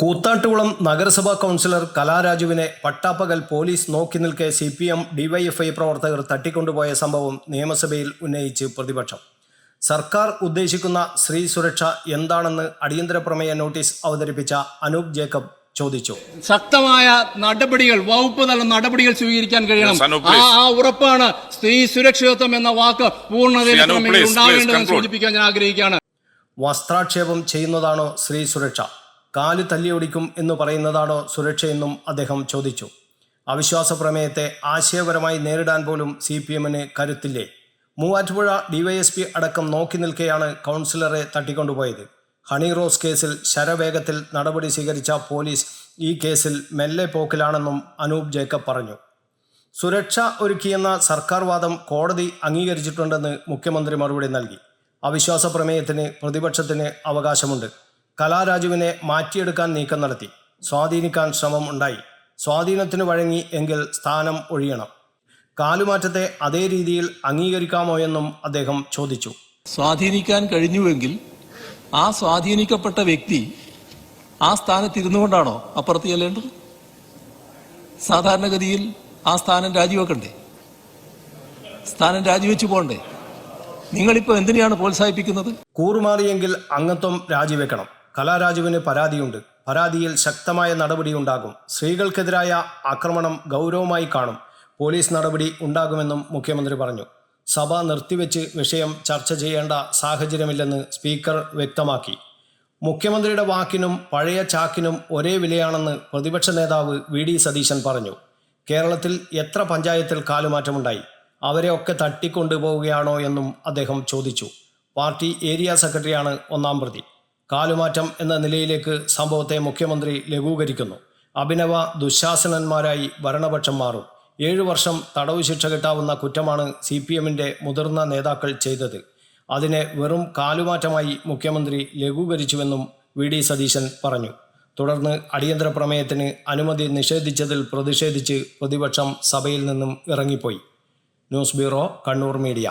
കൂത്താട്ടുകുളം നഗരസഭാ കൗൺസിലർ കലാരാജുവിനെ പട്ടാപ്പകൽ പോലീസ് നോക്കി നിൽക്കെ സി പി എം ഡിവൈഎഫ്ഐ പ്രവർത്തകർ തട്ടിക്കൊണ്ടുപോയ സംഭവം നിയമസഭയിൽ ഉന്നയിച്ച് പ്രതിപക്ഷം. സർക്കാർ ഉദ്ദേശിക്കുന്ന സ്ത്രീ സുരക്ഷ എന്താണെന്ന് അടിയന്തര പ്രമേയ നോട്ടീസ് അവതരിപ്പിച്ച അനൂപ് ജേക്കബ് ചോദിച്ചു. ശക്തമായ നടപടികൾ വകുപ്പ് തല നടപടികൾ സ്വീകരിക്കാൻ കഴിയണം. ആ ഉറപ്പാണ് സ്ത്രീ സുരക്ഷിതത്വം എന്ന വാക്ക് പൂർണതയിൽ ഉണ്ടാവേണ്ടതെന്ന് സൂചിപ്പിക്കാൻ ഞാൻ ആഗ്രഹിക്കുകയാണ്. വസ്ത്രാക്ഷേപം ചെയ്യുന്നതാണോ സ്ത്രീ സുരക്ഷ? കാൽ തല്ലിയൊടിക്കും എന്ന് പറയുന്നതാണോ സുരക്ഷയെന്നും അദ്ദേഹം ചോദിച്ചു. അവിശ്വാസ പ്രമേയത്തെ ആശയപരമായി നേരിടാൻ പോലും സി പി എമ്മിന് കരുത്തില്ലേ? മൂവാറ്റുപുഴ ഡിവൈഎസ്പി അടക്കം നോക്കി നിൽക്കെയാണ് കൗൺസിലറെ തട്ടിക്കൊണ്ടുപോയത്. ഹണി റോസ് കേസിൽ ശരവേഗത്തിൽ നടപടി സ്വീകരിച്ച പോലീസ് ഈ കേസിൽ മെല്ലെ പോക്കിലാണെന്നും അനൂപ് ജേക്കബ് പറഞ്ഞു. സുരക്ഷ ഒരുക്കിയെന്ന സർക്കാർ വാദം കോടതി അംഗീകരിച്ചിട്ടുണ്ടെന്ന് മുഖ്യമന്ത്രി മറുപടി നൽകി. അവിശ്വാസ പ്രമേയത്തിന് പ്രതിപക്ഷത്തിന് അവകാശമുണ്ട്. കലാരാജുവിനെ മാറ്റിയെടുക്കാൻ നീക്കം നടത്തി. സ്വാധീനിക്കാൻ ശ്രമം ഉണ്ടായി. സ്വാധീനത്തിന് വഴങ്ങി എങ്കിൽ സ്ഥാനം ഒഴിയണം. കാലുമാറ്റത്തെ അതേ രീതിയിൽ അംഗീകരിക്കാമോ എന്നും അദ്ദേഹം ചോദിച്ചു. സ്വാധീനിക്കാൻ കഴിഞ്ഞുവെങ്കിൽ ആ സ്വാധീനിക്കപ്പെട്ട വ്യക്തി ആ സ്ഥാനത്ത് ഇരുന്നുകൊണ്ടാണോ അപ്പുറത്ത് ചെല്ലേണ്ടത്? സാധാരണഗതിയിൽ ആ സ്ഥാനം രാജിവെക്കണ്ടേ? സ്ഥാനം രാജിവെച്ചു പോകണ്ടേ നിങ്ങളിപ്പോൾ എന്തിനാണ് പ്രോത്സാഹിപ്പിക്കുന്നത്? കൂറുമാറിയെങ്കിൽ അംഗത്വം രാജിവെക്കണം. കലാരാജുവിന് പരാതിയുണ്ട്. പരാതിയിൽ ശക്തമായ നടപടി ഉണ്ടാകും. സ്ത്രീകൾക്കെതിരായ ആക്രമണം ഗൗരവമായി കാണും. പോലീസ് നടപടി ഉണ്ടാകുമെന്നും മുഖ്യമന്ത്രി പറഞ്ഞു. സഭ നിർത്തിവെച്ച് വിഷയം ചർച്ച ചെയ്യേണ്ട സാഹചര്യമില്ലെന്ന് സ്പീക്കർ വ്യക്തമാക്കി. മുഖ്യമന്ത്രിയുടെ വാക്കിനും പഴയ ചാക്കിനും ഒരേ വിലയാണെന്ന് പ്രതിപക്ഷ നേതാവ് വി ഡി സതീശൻ പറഞ്ഞു. കേരളത്തിൽ എത്ര പഞ്ചായത്തിൽ കാലുമാറ്റമുണ്ടായി? അവരെ ഒക്കെ തട്ടിക്കൊണ്ടുപോവുകയാണോ എന്നും അദ്ദേഹം ചോദിച്ചു. പാർട്ടി ഏരിയ സെക്രട്ടറിയാണ് ഒന്നാം പ്രതി. കാലുമാറ്റം എന്ന നിലയിലേക്ക് സംഭവത്തെ മുഖ്യമന്ത്രി ലഘൂകരിക്കുന്നു. അഭിനവ ദുശാസനന്മാരായി ഭരണപക്ഷം മാറും. ഏഴു വർഷം തടവ് ശിക്ഷ കിട്ടാവുന്ന കുറ്റമാണ് സി പി എമ്മിന്റെ മുതിർന്ന നേതാക്കൾ ചെയ്തത്. അതിനെ വെറും കാലുമാറ്റമായി മുഖ്യമന്ത്രി ലഘൂകരിച്ചുവെന്നും വി ഡി സതീശൻ പറഞ്ഞു. തുടർന്ന് അടിയന്തര പ്രമേയത്തിന് അനുമതി നിഷേധിച്ചതിൽ പ്രതിഷേധിച്ച് പ്രതിപക്ഷം സഭയിൽ നിന്നും ഇറങ്ങിപ്പോയി. News bureau Kannur media.